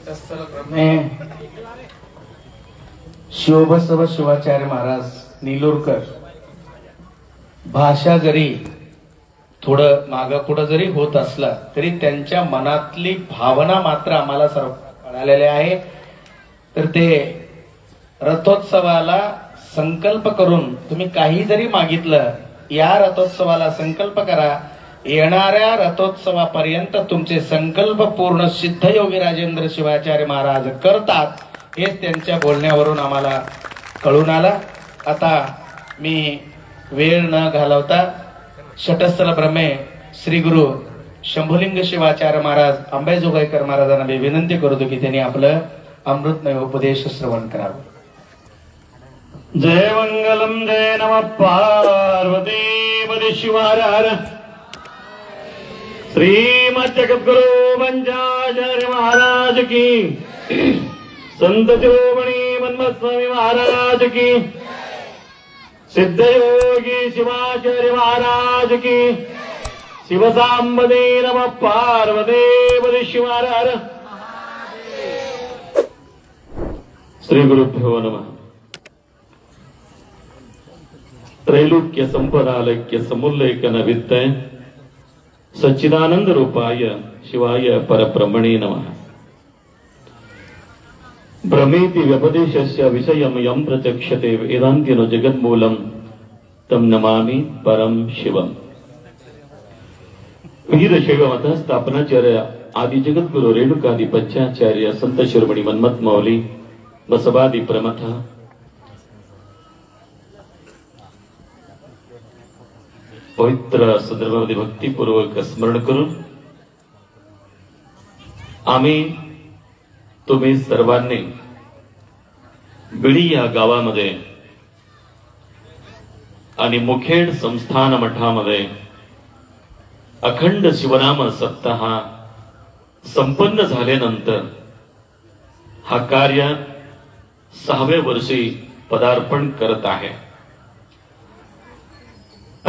मैं शिवाचार्य महाराज निलोरकर भाषा जरी थोडं मागापुढं जरी होत असला तरी त्यांच्या मनातली भावना मात्र आम्हाला सर्व कळालेल्या आहे. तर ते रथोत्सवाला संकल्प करून तुम्ही काही जरी मागितलं या रथोत्सवाला संकल्प करा. येणाऱ्या रथोत्सवापर्यंत तुमचे संकल्प पूर्ण सिद्धयोगी राजेंद्र शिवाचार्य महाराज करतात हेच त्यांच्या बोलण्यावरून आम्हाला कळून आला. आता मी वेळ न घालवता शटस्थल ब्रह्मे श्री गुरु शंभुलिंग शिवाचार्य महाराज आंबेजोगाईकर महाराजांना मी विनंती करतो की त्यांनी आपलं अमृतमय उपदेश श्रवण करावं. जय मंगलम जय नम पार्वती शिवार श्रीमद जगद्गुरु पंचाचार्य महाराज की। संत शिरोमणी मन्मथ स्वामी महाराज की। सिद्धयोगी शिवाचार्य महाराज की। शिवसांबदे नम पार्वती शिवार श्री गुरुभ्यो नमः। त्रैलोक्य संपदालक्य समुल्लेखन वित्तय सच्चिदानंद रूपाय शिवाय परब्रह्मणे नमः. भ्रमेति व्यपदेशस्य विषयं यं प्रचक्षते वेदान्तिनो जगन्मूलम् तं नमामि परं शिवम्. वीरशैव स्थापनाचार्य आदि जगद्गुरु रेणुकादि पच्चाचार्य संत शिरोमणी मन्मथ मौली बसवादि प्रमथ पवित्र संदर्भामध्ये भक्तीपूर्वक स्मरण करून आम्ही तुम्ही सर्वांनी बिळी या गावामध्ये आणि मुखेड संस्थान मठामध्ये अखंड शिवनाम सप्ताह संपन्न झाल्यानंतर हा कार्य सहाव्या वर्षी पदार्पण करत आहे.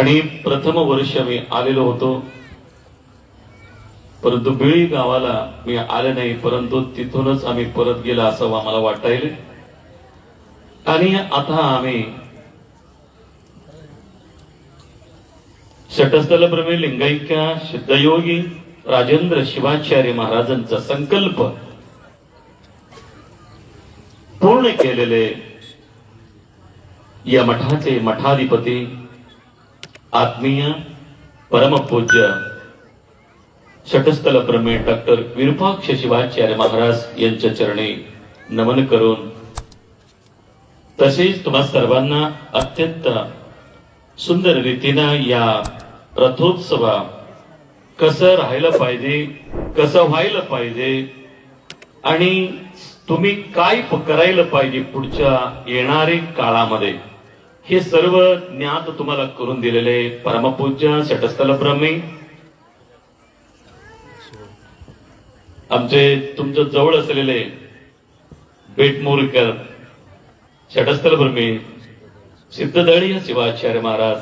आणि प्रथम वर्ष मी आलेलो होतो. परंतु बिळी गावाला मी आले नाही परंतु तिथूनच आम्ही परत गेला असं आम्हाला वाटायले आणि आता आम्ही शटस्थल प्रमे सिद्धयोगी राजेंद्र शिवाचार्य महाराजांचा संकल्प पूर्ण केलेले या मठाचे मठाधिपती आत्मीय परमपूज्य षटस्थल प्रमेय डॉक्टर विरूपाक्ष शिवाचार्य महाराज यांच्या चरणी नमन करून तसेच तुम्हा सर्वांना अत्यंत सुंदर रीतीनं या रथोत्सवा कसं राहायला पाहिजे कसं व्हायला पाहिजे आणि तुम्ही काय करायला पाहिजे पुढच्या येणारे काळामध्ये? हे सर्व ज्ञात तुम्हाला करून दिलेले परमपूज्य शटस्थल ब्रह्मी. आमचे तुमच्या जवळ असलेले बेटमोरकर शटस्थल ब्रह्मी सिद्धदळीय शिवाचार्य महाराज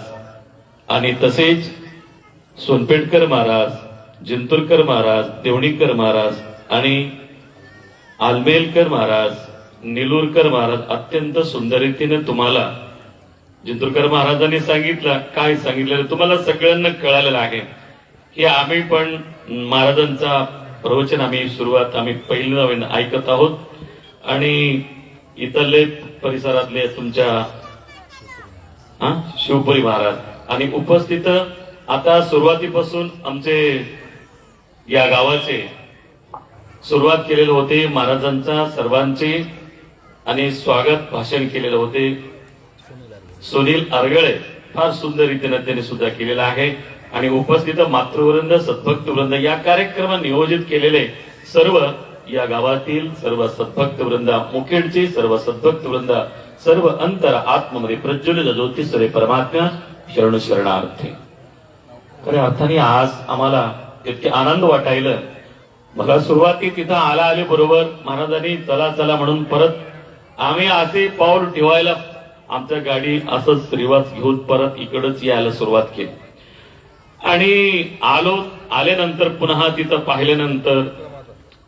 आणि तसेच सोनपेटकर महाराज जिंतूरकर महाराज देवणीकर महाराज आणि आलमेलकर महाराज निलूरकर महाराज अत्यंत सुंदर रीतीने तुम्हाला जिंतूरकर महाराजांनी सांगितलं काय सांगितलेलं? तुम्हाला सगळ्यांना कळालेलं आहे की आम्ही पण महाराजांचा प्रवचन आम्ही सुरुवात आम्ही पहिल्या नवीन ऐकत आहोत. आणि इथले परिसरातले तुमच्या हा शिवपुरी महाराज. आणि उपस्थित आता सुरुवातीपासून आमचे या गावाचे सुरुवात केलेले होते महाराजांचा सर्वांचे आणि स्वागत भाषण केलेले होते. सुनील अरगळे फार सुंदर रीतीने त्यांनी सुद्धा केलेलं आहे. आणि उपस्थित मातृवृंद सद्भक्त वृंद या कार्यक्रम नियोजित केलेले सर्व या गावातील सर्व सद्भक्त वृंद मुखेडचे सर्व सद्भक्त वृंद सर्व अंतर आत्ममध्ये प्रज्वलित ज्योतिषरे परमात्मा शरण शरणार्थी. खऱ्या अर्थाने आज आम्हाला इतके आनंद वाटायला. मला सुरुवाती तिथं आला आले बरोबर महाराजांनी चला चला म्हणून परत आम्ही असे पाऊल ठेवायला आमच्या गाडी असंच रिवाज घेऊन परत इकडच यायला सुरुवात केली. आणि आलो आल्यानंतर पुन्हा तिथं पाहिल्यानंतर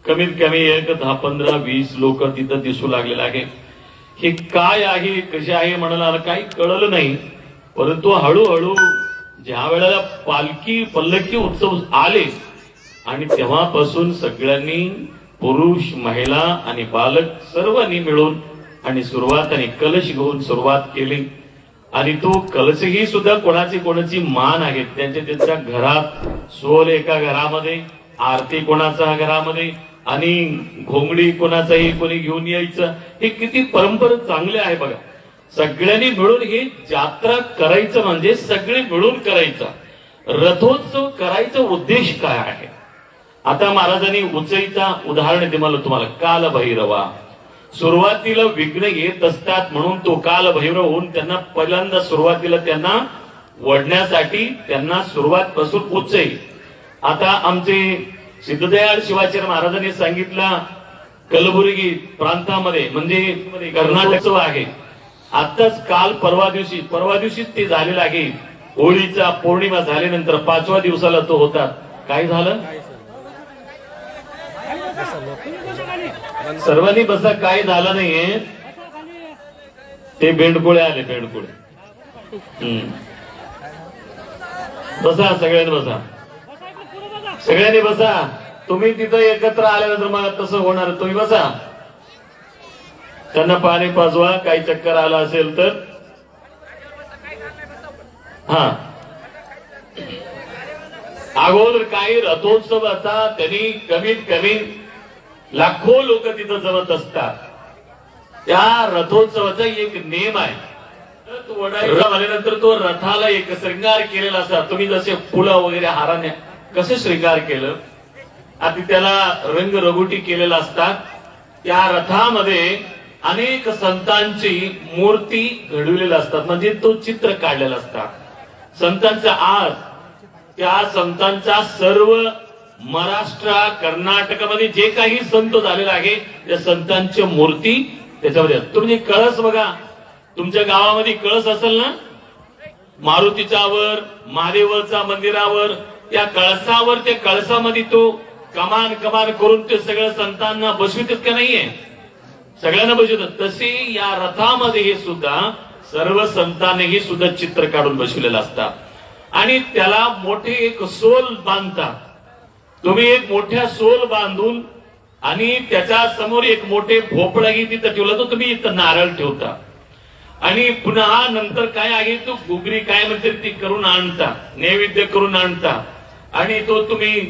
कमीत कमी एक दहा पंधरा वीस लोक तिथं दिसू लागलेले आहे. हे काय आहे कसे आहे म्हणाला काही कळलं नाही परंतु हळूहळू ज्या वेळेला पालखी पल्लकी उत्सव आले आणि तेव्हापासून सगळ्यांनी पुरुष महिला आणि बालक सर्वांनी मिळून आणि सुरुवात आणि कलश घेऊन सुरुवात केली. आणि तो कलशही सुद्धा कोणाची कोणाची मान आहेत त्यांच्या त्यांच्या घरात सोल एका घरामध्ये आरती कोणाचा घरामध्ये आणि घोंगडी कोणाचाही कोणी घेऊन यायचं हे किती परंपरा चांगले आहे बघा. सगळ्यांनी मिळून ही जात्रा करायचं म्हणजे सगळे मिळून करायचं. रथोत्सव करायचा उद्देश काय आहे? आता महाराजांनी उचईचा उदाहरण दिलं तुम्हाला. काल भैरवा सुरुवातीला विघ्न येत असतात म्हणून तो काल भैरव होऊन त्यांना पहिल्यांदा सुरुवातीला त्यांना वडण्यासाठी त्यांना सुरुवात पासून येईल आता आमचे सिद्धदयाळ शिवाचार्य महाराजांनी सांगितला कलबुर्गी प्रांतामध्ये म्हणजे कर्नाटकचं आहे. आताच काल परवा दिवशी परवा दिवशीच ते झालेलं आहे. होळीचा पौर्णिमा झाल्यानंतर पाचव्या दिवसाला तो होता. काय झालं? सर्वांनी बसा काय झालं नाहीये. ते बेंडकुळे आले बेंडकुळे. बसा सगळ्यांनी बसा. सगळ्यांनी बसा. तुम्ही तिथं एकत्र आल्यानंतर मला तसं होणार तुम्ही बसा. त्यांना पाणी पाजवा काही चक्कर आला असेल तर. हा. अगोदर काही रथोत्सव असा त्यांनी कमीत कमी लाखो लोक तिथं जमत असतात. त्या रथोत्सवाचा एक नेम आहे. रथ झाल्यानंतर तो रथाला एक श्रृंगार केलेला असतात तुम्ही जसे फुलं वगैरे हाराने कसे श्रृंगार केलं? आधी त्याला रंग रघुटी केलेला असतात त्या रथामध्ये अनेक संतांची मूर्ती घडवलेल्या असतात. म्हणजे तो चित्र काढलेला असतात संतांचा आज त्या संतांचा सर्व महाराष्ट्र कर्नाटकामध्ये जे काही संत झालेला आहे त्या संतांच्या मूर्ती त्याच्यामध्ये तुम्ही कळस बघा. तुमच्या गावामध्ये कळस असेल ना? मारुतीच्यावर महादेवाच्या मंदिरावर या कळसावर त्या कळसामध्ये तो कमान कमान करून ते सगळं संतांना बसवितात का नाहीये? सगळ्यांना बसवितात. तसे या रथामध्ये हे सुद्धा सर्व संतांनीही सुद्धा चित्र काढून बसविलेलं असतात आणि त्याला मोठे एक सोल बांधतात. तुम्ही एक मोठ्या सोल बांधून आणि त्याच्यासमोर एक मोठे भोपळाही तिथं ठेवला तर तुम्ही इथं नारळ ठेवता. आणि पुन्हा नंतर काय आहे तो गुगरी काय म्हणते ती करून आणता नैवेद्य करून आणता. आणि तो तुम्ही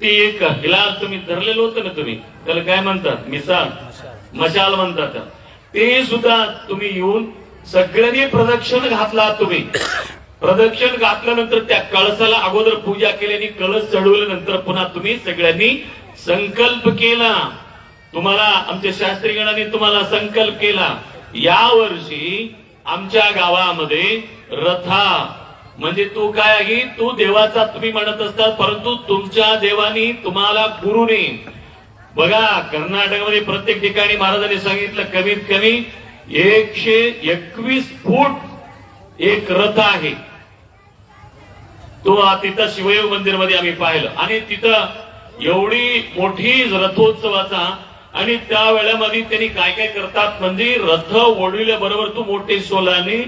ती एक हिला तुम्ही धरलेलं होतं ना तुम्ही त्याला काय म्हणतात? मिसाल. मशाल म्हणतात. ते सुद्धा तुम्ही येऊन सगळ्यांनी प्रदक्षिण घातला तुम्ही. प्रदक्षिण घातल्यानंतर त्या कळसाला अगोदर पूजा केल्याने कळस चढवल्यानंतर पुन्हा तुम्ही सगळ्यांनी संकल्प केला. तुम्हाला आमच्या शास्त्रीगणाने तुम्हाला संकल्प केला. या वर्षी आमच्या गावामध्ये रथा म्हणजे तू काय आहे? तू देवाचा तुम्ही म्हणत असतात परंतु तुमच्या देवानी तुम्हाला गुरुने. बघा कर्नाटकमध्ये प्रत्येक ठिकाणी महाराजांनी सांगितलं कमीत कमी एकशे एकवीस फूट एक रथ आहे. तो तिथं शिवयोग मंदिरमध्ये आम्ही पाहिलं. आणि तिथं एवढी मोठी रथोत्सवाचा आणि त्या वेळेमध्ये त्यांनी काय काय करतात म्हणजे रथ ओढविल्याबरोबर तो मोठे सोलाने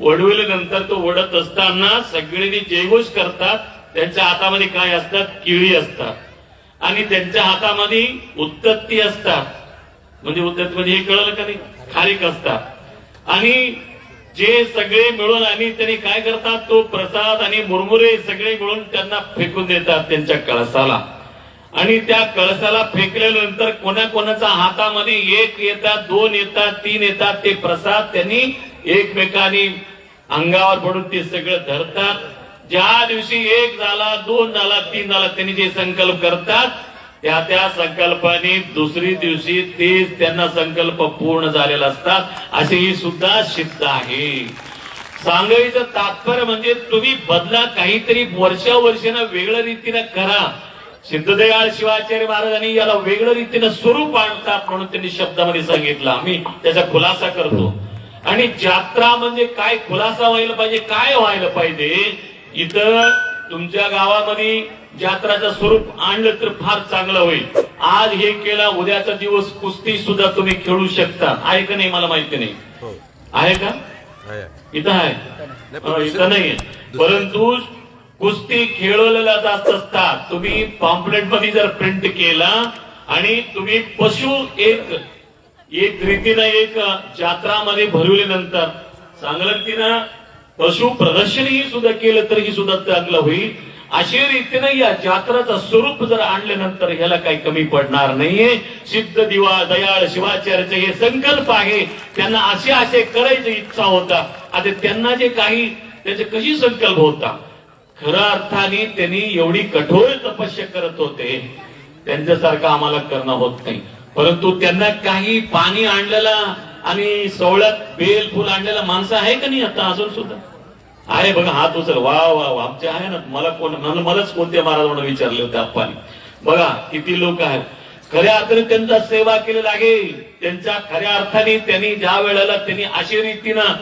ओढविल्यानंतर तो ओढत असताना सगळ्यांनी जयघोष करतात. त्यांच्या हातामध्ये काय असतात? किळी असतात. आणि त्यांच्या हातामध्ये उत्तत्ती असतात. म्हणजे उत्तत्ती म्हणजे हे कळलं का नाही? खारीक असतात. आणि जे सगळे मिळून आणि त्यांनी काय करतात तो प्रसाद आणि मुरमुरे सगळे मिळून त्यांना फेकून देतात त्यांच्या कळसाला. आणि त्या कळसाला फेकल्यानंतर कोणाकोणाच्या हातामध्ये एक येतात दोन येतात तीन येतात ते प्रसाद त्यांनी एकमेकांनी अंगावर पडून ते सगळं धरतात. ज्या दिवशी एक झाला दोन झाला तीन झाला त्यांनी जे संकल्प करतात त्या त्या संकल्पाने दुसरी दिवशी तेच त्यांना संकल्प पूर्ण झालेला असतात. असेही सुद्धा सिद्ध आहे. सांगायचं तात्पर्य म्हणजे तुम्ही बदला काहीतरी वर्षा वर्षानं वेगळ्या रीतीनं करा. सिद्धदयाळ शिवाचार्य महाराजांनी याला वेगळ्या रीतीनं स्वरूप आणतात म्हणून त्यांनी शब्दामध्ये सांगितलं. आम्ही त्याचा खुलासा करतो. आणि जात्रा म्हणजे काय? खुलासा व्हायला पाहिजे. काय व्हायला पाहिजे? इथं तुमच्या गावामध्ये जात्राचं स्वरूप आणलं तर फार चांगलं होईल. आज हे केला उद्याचा दिवस कुस्ती सुद्धा तुम्ही खेळू शकता. आहे का नाही मला माहिती नाही. हो. आहे का? इथं आहे. इथं नाहीये. परंतु कुस्ती खेळवलेला जात असतात. तुम्ही पॉम्पलेटमध्ये जर प्रिंट केला आणि तुम्ही पशु एक एक रीतीनं एक जात्रामध्ये भरवल्यानंतर चांगलं रीतीनं पशु प्रदर्शनही सुद्धा केलं तरीही सुद्धा चांगलं होईल. अशा रीतीनं या जात्राचं स्वरूप जर आणल्यानंतर ह्याला काही कमी पडणार नाहीये. सिद्ध दिवा दयाळ शिवाचार्याचे हे संकल्प आहे. त्यांना असे असे करायची इच्छा होता. आता त्यांना जे काही त्याचे कशी संकल्प होता? खऱ्या अर्थाने त्यांनी एवढी कठोर तपस्या करत होते. त्यांच्यासारखं आम्हाला करणं होत नाही. परंतु त्यांना काही पाणी आणलेला आणि सोहळ्यात बेल फुल आणलेला माणसं आहे का नाही आता अजून सुद्धा? अरे बघा हात उचल वा वा वा आमचे आहे ना मला कोण मला- मलाच कोणत्या महाराजांना विचारले होते आप्पानी. बघा किती लोक आहेत. खऱ्या अर्थाने त्यांचा सेवा केली लागेल त्यांच्या खऱ्या अर्थाने त्यांनी ज्या वेळेला त्यांनी अशी रीतीनं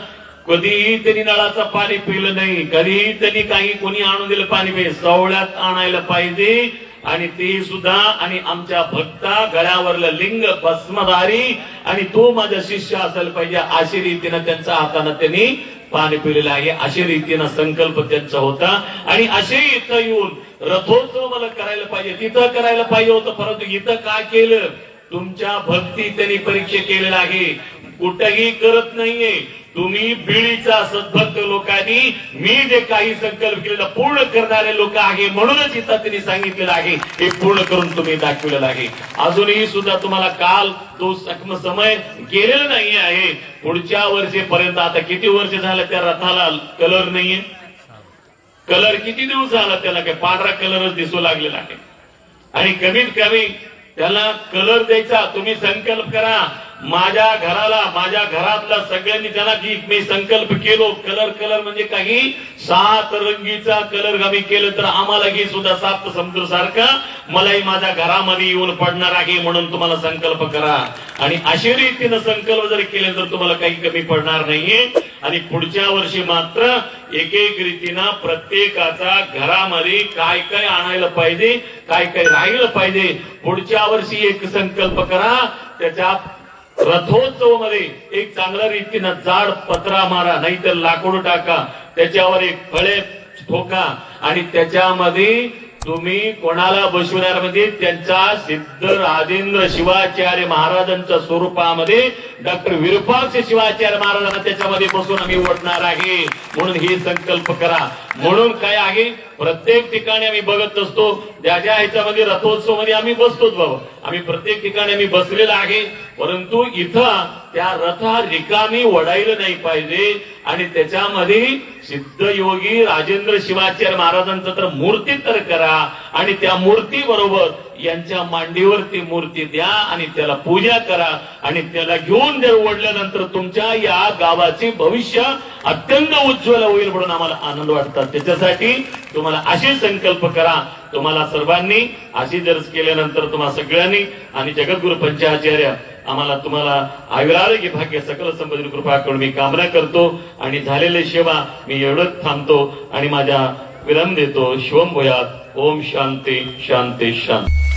कधीही त्यांनी नळाचं पाणी पिलं नाही कधीही त्यांनी काही कोणी आणून दिलं पाणी पाहिजे सवळ्यात आणायला पाहिजे. आणि ते सुद्धा आणि आमच्या भक्ता गळ्यावरलं लिंग भस्मधारी आणि तो माझा शिष्य असायला पाहिजे. अशी रीतीनं त्यांच्या हातानं त्यांनी पाणी पिलेलं आहे. अशी रीतीनं संकल्प त्यांचा होता. आणि असे इथं येऊन रथोत्सव मला करायला पाहिजे. तिथं करायला पाहिजे होतं परंतु इथं काय केलं? तुमच्या भक्ती त्यांनी परीक्षा केलेला आहे. कुठंही करत नाहीये. तुम्ही बिळीचा सद्भक्त लोकांनी मी जे काही संकल्प केलेला पूर्ण करणारे लोक आहे म्हणूनच इथं त्यांनी सांगितलेलं आहे. हे पूर्ण करून तुम्ही दाखवलेलं आहे. अजूनही सुद्धा तुम्हाला काल तो सक्म समय गेलेला नाही आहे. पुढच्या वर्षेपर्यंत आता किती वर्ष झालं त्या रथाला कलर नाहीये? कलर किती दिवस झाला त्याला? काय पांढरा कलरच दिसू लागलेला आहे. आणि कमीत कमी त्याला कलर द्यायचा तुम्ही संकल्प करा. माझ्या घराला माझ्या घरातला सगळ्यांनी त्याला की मी संकल्प केलो कलर कलर म्हणजे काही सात रंगीचा कलर आम्ही केलं तर आम्हाला ही सुद्धा सात समुद्र सारखं मलाही माझ्या घरामध्ये येऊन पडणार आहे म्हणून तुम्हाला संकल्प करा. आणि अशा रीतीनं संकल्प जर केले तर तुम्हाला काही कमी पडणार नाहीये. आणि पुढच्या वर्षी मात्र एक एक रीतीनं प्रत्येकाचा घरामध्ये काय काय आणायला पाहिजे काय काय राहिलं पाहिजे पुढच्या वर्षी एक संकल्प करा. त्याच्या रथोत्सवमध्ये एक चांगल्या रीतीनं जाड पत्रा मारा नाहीतर लाकूड टाका त्याच्यावर एक फळे ठोका आणि त्याच्यामध्ये तुम्ही कोणाला बसविणार म्हणजे त्यांचा सिद्ध राजेंद्र शिवाचार्य महाराजांच्या स्वरूपामध्ये डॉक्टर विरूपाक्ष शिवाचार्य महाराजांना त्याच्यामध्ये बसून आम्ही ओढणार आहे. म्हणून ही संकल्प करा. म्हणून काय आहे? प्रत्येक ठिकाणी आम्ही बघत असतो ज्या ज्या ह्याच्यामध्ये रथोत्सवमध्ये आम्ही बसतोच बाबा. आम्ही प्रत्येक ठिकाणी आम्ही बसलेला आहे. परंतु इथं त्या रथा रिकामी वडायला नाही पाहिजे. आणि त्याच्यामध्ये सिद्ध योगी राजेंद्र शिवाचार्य महाराजांचं तर मूर्ती तर करा. आणि त्या मूर्ती बरोबर यांच्या मांडीवर ती मूर्ती द्या आणि त्याला पूजा करा आणि त्याला घेऊन जर ओढल्यानंतर तुमच्या या गावाचे भविष्य अत्यंत उज्ज्वल होईल म्हणून आम्हाला आनंद वाटतात त्याच्यासाठी तुम्हाला असे संकल्प करा. तुम्हाला सर्वांनी अशी दर्ज केल्यानंतर तुम्हाला सगळ्यांनी आणि जगद्गुरु पंचाचार्य आम्हाला तुम्हाला आयुरारोग्य भाग्य सकल संपत्ती कृपा करून मी कामना करतो. आणि झालेली सेवा मी एवढंच थांबतो. आणि माझ्या विराम देतो शिवम भयात. ओम शांती शांती शांती.